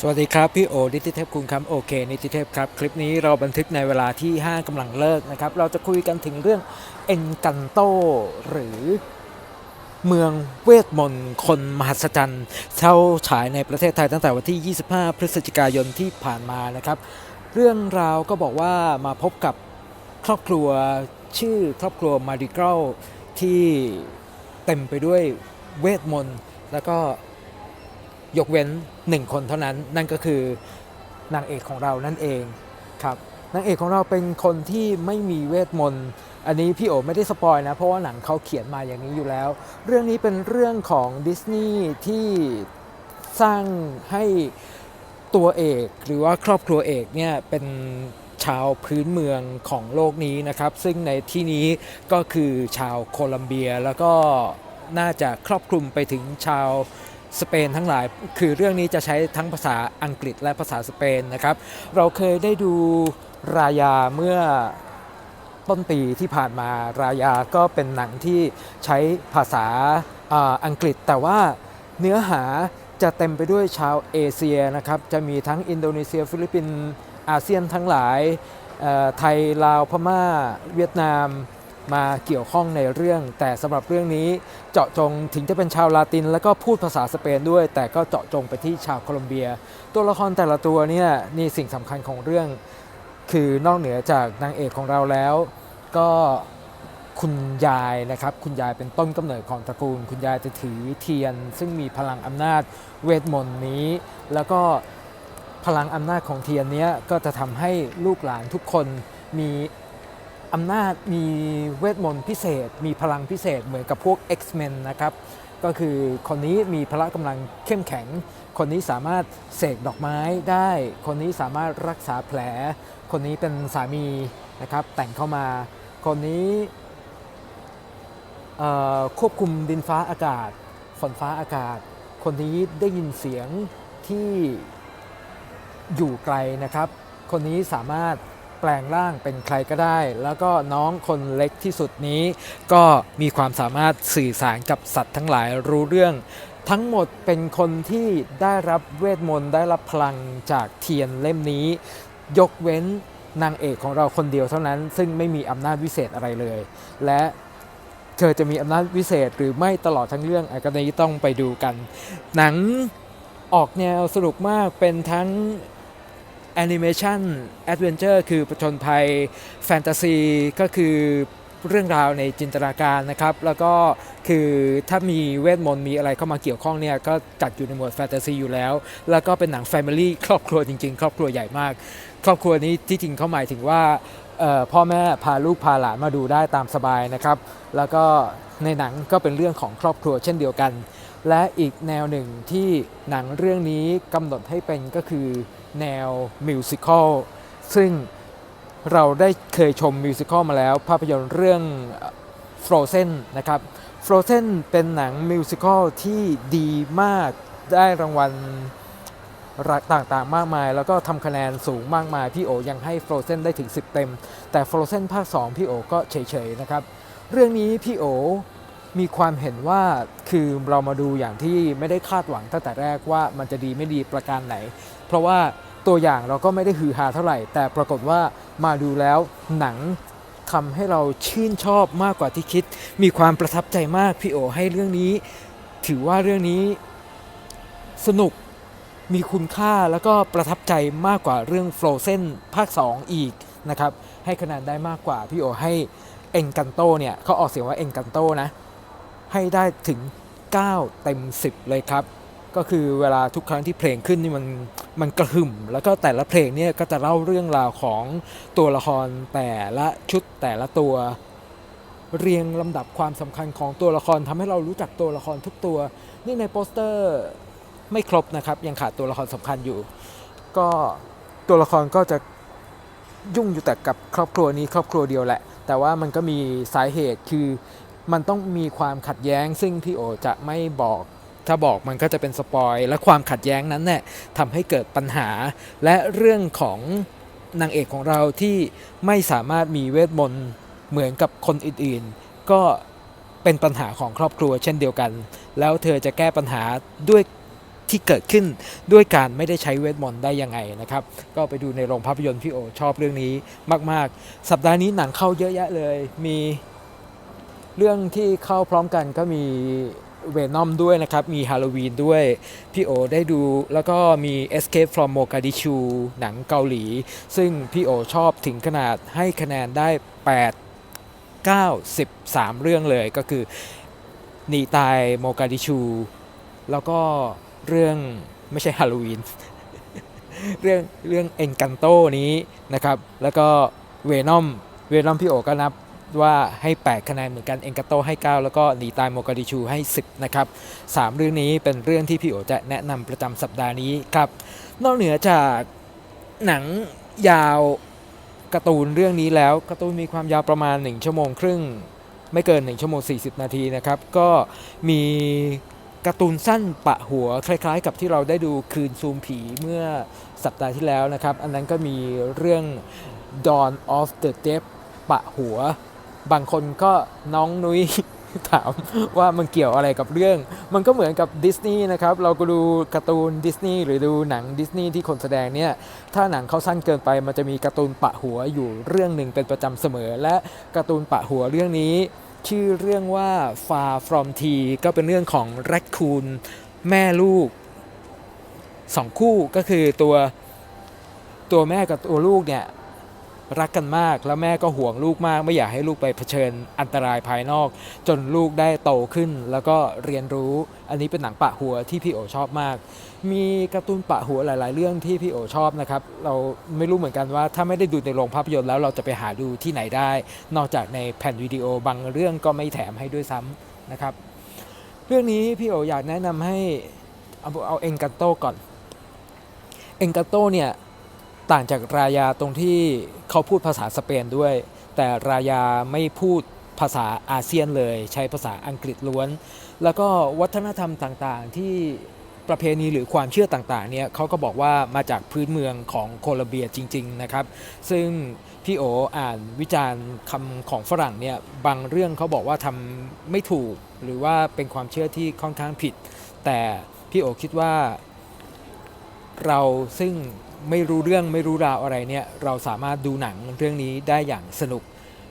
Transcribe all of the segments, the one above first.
สวัสดีครับพี่โอนิติเทพคุณครับโอเคนิติเทพครับคลิปนี้เราบันทึกในเวลาที่ห้ากำลังเลิกนะครับเราจะคุยกันถึงเรื่องเอ็นกันโตหรือเมืองเวทมนต์คนมหัศจรรย์เช่าฉายในประเทศไทยตั้งแต่วันที่ 25 พฤศจิกายนที่ผ่านมานะครับ เรื่องราวก็บอกว่ามาพบกับครอบครัวชื่อครอบครัวมาดิเกลที่เต็มไปด้วยเวทมนต์แล้วก็ ยกเว้นหนึ่งคนเท่านั้น นั่นก็คือนางเอกของเรานั่นเองครับนางเอกของเราเป็นคนที่ไม่มีเวทมนต์อันนี้พี่โอไม่ได้สปอยนะ เพราะว่าหนังเขาเขียนมาอย่างนี้อยู่แล้ว เรื่องนี้เป็นเรื่องของดิสนีย์ที่สร้างให้ตัวเอกหรือว่าครอบครัวเอกเนี่ยเป็นชาวพื้นเมืองของโลกนี้นะครับ ซึ่งในที่นี้ก็คือชาวโคลัมเบียแล้วก็น่าจะครอบคลุมไปถึงชาว สเปนทั้งหลาย คือเรื่องนี้จะใช้ทั้งภาษาอังกฤษและภาษาสเปนนะครับ เราเคยได้ดูรายาเมื่อต้นปีที่ผ่านมารายาก็เป็นหนังที่ใช้ภาษาอ,อังกฤษ แต่ว่าเนื้อหาจะเต็มไปด้วยชาวเอเชียนะครับ จะมีทั้งอินโดนีเซีย ฟิลิปปินส์อาเซียนทั้งหลายไทยลาวพม่า เวียดนาม มาเกี่ยวข้องในเรื่อง แต่สำหรับเรื่องนี้เจาะจงถึงจะเป็นชาวลาติน แล้วก็พูดภาษาสเปนด้วย แต่ก็เจาะจงไปที่ชาวโคลอมเบีย ตัวละครแต่ละตัวเนี่ยนี่สิ่งสำคัญของเรื่อง คือนอกเหนือจากนางเอกของเราแล้ว ก็คุณยายนะครับ คุณยายเป็นต้นกำเนิดของตระกูล คุณยายจะถือเทียน ซึ่งมีพลังอำนาจเวทมนต์นี้ แล้วก็พลังอำนาจของเทียนนี้ก็จะทำให้ลูกหลานทุกคนมี อำนาจมีเวทมนต์พิเศษ มีพลังพิเศษเหมือนกับพวก X-Men นะครับ ก็คือคนนี้มีพละกำลังเข้มแข็ง คนนี้สามารถเสกดอกไม้ได้ คนนี้สามารถรักษาแผล คนนี้เป็นสามีนะครับแต่งเข้ามา คนนี้ควบคุมดินฟ้าอากาศ ฝนฟ้าอากาศ คนนี้ได้ยินเสียงที่อยู่ไกลนะครับ คนนี้สามารถ แปลงร่างเป็นใครก็ได้ แล้วก็น้องคนเล็กที่สุดนี้ ก็มีความสามารถสื่อสารกับสัตว์ทั้งหลายรู้เรื่อง ทั้งหมดเป็นคนที่ได้รับเวทมนต์ได้รับพลังจากเทียนเล่มนี้ ยกเว้นนางเอกของเราคนเดียวเท่านั้น ซึ่งไม่มีอำนาจวิเศษอะไรเลย และเธอจะมีอำนาจวิเศษหรือไม่ตลอดทั้งเรื่องอันนี้ต้องไปดูกัน หนังออกแนวสนุกมากเป็นทั้ง แอนิเมชันแอดเวนเจอร์คือประชนภัยแฟนตาซีก็คือเรื่องราวในจินตนาการนะครับ แล้วก็คือถ้ามีเวทมนต์มีอะไรเข้ามาเกี่ยวข้องเนี่ย ก็จัดอยู่ในหมวดแฟนตาซีอยู่แล้ว แล้วก็เป็นหนังแฟมิลี่ครอบครัวจริง ๆ ครอบครัวใหญ่มาก ครอบครัวนี้ที่จริงเขาหมายถึงว่าพ่อแม่พาลูกพาหลานมาดูได้ตามสบายนะครับ แล้วก็ในหนังก็เป็นเรื่องของครอบครัวเช่นเดียวกัน และอีกแนวหนึ่งที่หนังเรื่องนี้กำหนดให้เป็นก็คือ แนวมิวสิควลซึ่งเราได้เคยชมมิวสิควลมาแล้ว ภาพยนตร์เรื่อง Frozen นะครับ Frozen เป็นหนังมิวสิควลที่ดีมากได้รางวัลต่างๆ มากมาย แล้วก็ทำคะแนนสูงมากมาย พี่โอยังให้ Frozen ได้ถึง 10 เต็ม แต่ Frozen ภาค 2 พี่โอก็เฉยๆนะครับ เรื่องนี้พี่โอมีความเห็นว่าคือเรามาดูอย่างที่ไม่ได้คาดหวังตั้งแต่แรกว่ามันจะดีไม่ดีประการไหน เพราะว่า ตัวอย่างเราก็ไม่ได้ฮือฮาเท่าไหร่ แต่ปรากฏว่ามาดูแล้วหนังทำให้เราชื่นชอบมากกว่าที่คิด มีความประทับใจมากพี่โอให้เรื่องนี้ ถือว่าเรื่องนี้สนุกมีคุณค่าแล้วก็ประทับใจมากกว่าเรื่อง Frozen ภาค 2 อีกนะครับ ให้คะแนนได้มากกว่า พี่โอให้เอ็นกันโตเนี่ยเขาออกเสียงว่าเอ็นกันโตนะ ให้ได้ถึง 9 เต็ม 10 เลยครับ ก็คือเวลาทุกครั้งที่เพลงขึ้นนี่มัน มันกระหึ่ม แล้วก็แต่ละเพลงเนี่ยก็จะเล่าเรื่องราวของตัวละครแต่ละชุดแต่ละตัวเรียงลำดับความสำคัญของตัวละครทำให้เรารู้จักตัวละครทุกตัว นี่ในโปสเตอร์ไม่ครบนะครับ ยังขาดตัวละครสำคัญอยู่ ก็ตัวละครก็จะยุ่งอยู่แต่กับครอบครัวนี้ครอบครัวเดียวแหละ แต่ว่ามันก็มีสาเหตุคือมันต้องมีความขัดแย้งซึ่งพี่โอจะไม่บอก ถ้าบอกมันก็จะเป็นสปอยและความขัดแย้งนั้นเนี่ยทำให้เกิดปัญหา และเรื่องของนางเอกของเราที่ไม่สามารถมีเวทมนต์เหมือนกับคนอื่นๆ ก็เป็นปัญหาของครอบครัวเช่นเดียวกัน แล้วเธอจะแก้ปัญหาด้วยที่เกิดขึ้นด้วยการไม่ได้ใช้เวทมนต์ได้ยังไงนะครับ ก็ไปดูในโรงภาพยนตร์พี่โอชอบเรื่องนี้มาก ๆ สัปดาห์นี้หนังเข้าเยอะแยะเลย มีเรื่องที่เข้าพร้อมกันก็มี เวนอมด้วยนะครับ มีฮาโลวีนด้วย พี่โอได้ดูแล้วก็มี Escape from Mogadishu หนังเกาหลี ซึ่งพี่โอชอบถึงขนาดให้คะแนนได้ 8 9 13 เรื่องเลยก็คือหนีตายโมกาดิชู แล้วก็เรื่องไม่ใช่ฮาโลวีนเรื่องเรื่องเอ็นกันโตนี้นะครับ แล้วก็เวนอมเวนอมพี่โอก็นับ ว่าให้ 8 คะแนนเหมือนกันเอ็นกันโตให้ 9 แล้วก็หนีตายโมกาดิชูให้ 10 นะครับ 3 เรื่องนี้เป็นเรื่องที่พี่โอจะแนะนำประจำสัปดาห์นี้ครับ นอกเหนือจากหนังยาวการ์ตูนเรื่องนี้แล้วการ์ตูนมีความยาวประมาณ 1 ชั่วโมงครึ่ง ไม่เกิน 1 ชั่วโมง 40 นาทีนะครับ ก็มีการ์ตูนสั้นปะหัวคล้ายๆ กับที่เราได้ดูคืนซูมผีเมื่อสัปดาห์ที่แล้วนะครับ อันนั้นก็มีเรื่อง Dawn of the Dead ปะหัว บางคนก็น้องนุ้ยถามว่ามันเกี่ยวอะไรกับเรื่อง มันก็เหมือนกับดิสนีย์นะครับ เราก็ดูการ์ตูนดิสนีย์หรือดูหนังดิสนีย์ที่คนแสดงเนี่ย ถ้าหนังเขาสั้นเกินไป มันจะมีการ์ตูนปะหัวอยู่เรื่องหนึ่งเป็นประจำเสมอ และการ์ตูนปะหัวเรื่องนี้ ชื่อเรื่องว่า Far From T ก็เป็นเรื่องของแรคคูนแม่ลูกสองคู่ก็คือตัวตัวแม่กับตัวลูกเนี่ย รักกันมาก แล้วแม่ก็ห่วงลูกมาก ไม่อยากให้ลูกไปเผชิญอันตรายภายนอก จนลูกได้โตขึ้น แล้วก็เรียนรู้ อันนี้เป็นหนังปะหัวที่พี่โอชอบมาก มีการ์ตูนปะหัวหลาย ๆ เรื่องที่พี่โอชอบนะครับ เราไม่รู้เหมือนกันว่าถ้าไม่ได้ดูในโรงภาพยนตร์แล้วเราจะไปหาดูที่ไหนได้ นอกจากในแผ่นวิดีโอบางเรื่องก็ไม่แถมให้ด้วยซ้ำนะครับ เรื่องนี้พี่โออยากแนะนำให้เอาเอาเอ็นกันโตก่อน เอ็นกันโตเนี่ย ต่างจากรายาตรงที่เขาพูดภาษาสเปนด้วย แต่รายาไม่พูดภาษาอาเซียนเลย ใช้ภาษาอังกฤษล้วน แล้วก็วัฒนธรรมต่างๆ ที่ประเพณีหรือความเชื่อต่างๆเนี่ยเขาก็บอกว่ามาจากพื้นเมืองของโคลอมเบียจริง ๆนะครับ ซึ่งพี่โออ่านวิจารณ์คำของฝรั่งเนี่ยบางเรื่องเขาบอกว่าทำไม่ถูก หรือว่าเป็นความเชื่อที่ค่อนข้างผิด แต่พี่โอคิดว่าเราซึ่ง ไม่รู้เรื่องไม่รู้ราวอะไรเนี่ยเราสามารถดูหนังเรื่องนี้ได้อย่างสนุก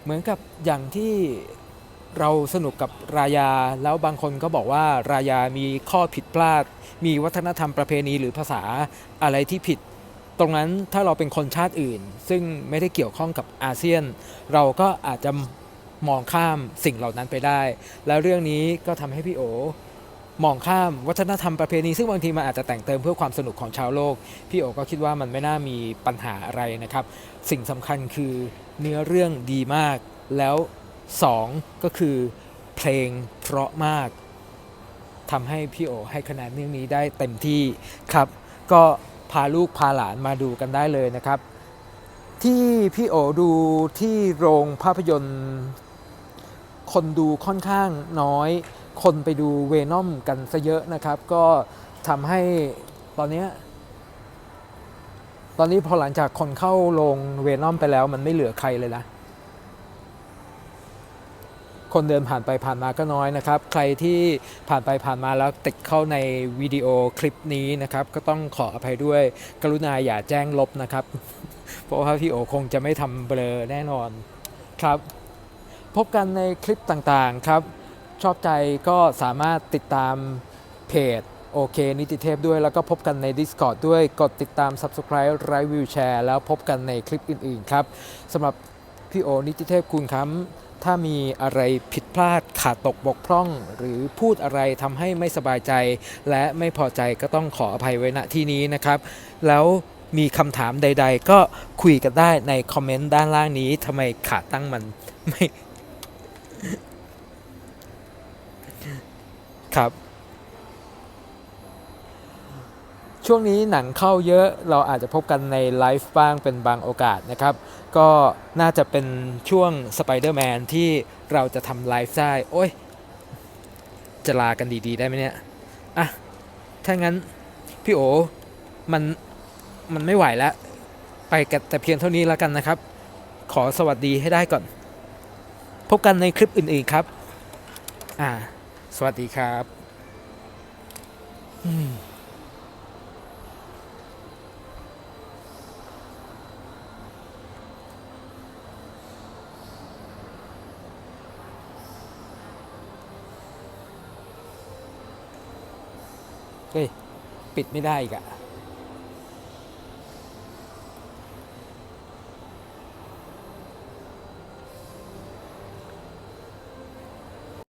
เหมือนกับอย่างที่เราสนุกกับรายา แล้วบางคนก็บอกว่ารายามีข้อผิดพลาด มีวัฒนธรรมประเพณีหรือภาษาอะไรที่ผิด ตรงนั้นถ้าเราเป็นคนชาติอื่น ซึ่งไม่ได้เกี่ยวข้องกับอาเซียน เราก็อาจจะมองข้ามสิ่งเหล่านั้นไปได้ แล้วเรื่องนี้ก็ทำให้พี่โอ มองข้ามวัฒนธรรมประเพณีซึ่งบางทีมันอาจจะแต่งเติมเพื่อความสนุกของชาวโลก พี่โอก็คิดว่ามันไม่น่ามีปัญหาอะไรนะครับ สิ่งสำคัญคือเนื้อเรื่องดีมาก แล้ว 2 ก็คือเพลงเพราะมากทำให้พี่โอให้คะแนนเรื่องนี้ได้เต็มที่ครับ ก็พาลูกพาหลานมาดูกันได้เลยนะครับ ที่พี่โอดูที่โรงภาพยนตร์ คนดูค่อนข้างน้อย คนไปดูเวนอมกันซะเยอะนะครับ ก็ทำให้ตอนนี้ ตอนนี้พอหลังจากคนเข้าโรงเวนอมไปแล้ว มันไม่เหลือใครเลยนะ คนเดินผ่านไปผ่านมาก็น้อยนะครับ ใครที่ผ่านไปผ่านมาแล้วติดเข้าในวิดีโอคลิปนี้นะครับ ก็ต้องขออภัยด้วย กรุณาอย่าแจ้งลบนะครับ เพราะว่าพี่โอคงจะไม่ทำเบลอแน่นอนครับ พบกันในคลิปต่างๆครับ ชอบใจก็สามารถติดตามเพจโอเค นิติเทพด้วยแล้วก็พบกันใน Discord ด้วยกดติดตาม Subscribe ไลค์วิวแชร์แล้วพบกันในคลิปอื่น ๆ ครับสำหรับพี่โอนิติเทพคุณคำถ้ามีอะไรผิดพลาดขาดตกบกพร่อง หรือพูดอะไรทำให้ไม่สบายใจ และไม่พอใจก็ต้องขออภัยไว้ณที่นี้นะครับ แล้วมีคำถามใด ๆ ก็คุยกันได้ในคอมเมนต์ด้านล่างนี้ทำไมขาตั้งมันไม่ ครับ ช่วงนี้หนังเข้าเยอะเราอาจจะพบกันในไลฟ์บ้างเป็นบางโอกาสนะครับ ก็น่าจะเป็นช่วงสไปเดอร์แมนที่เราจะทำไลฟ์ได้โอ้ย จะลากันดีๆ ได้ไหมเนี่ย อะ ถ้างั้น พี่โอมัน มันไม่ไหวแล้ว ไปกันแต่เพียงเท่านี้แล้วกันนะครับ ขอสวัสดีให้ได้ก่อน พบกันในคลิปอื่นๆครับ อ่า สวัสดีครับเฮ้ย ปิดไม่ได้อีกอะ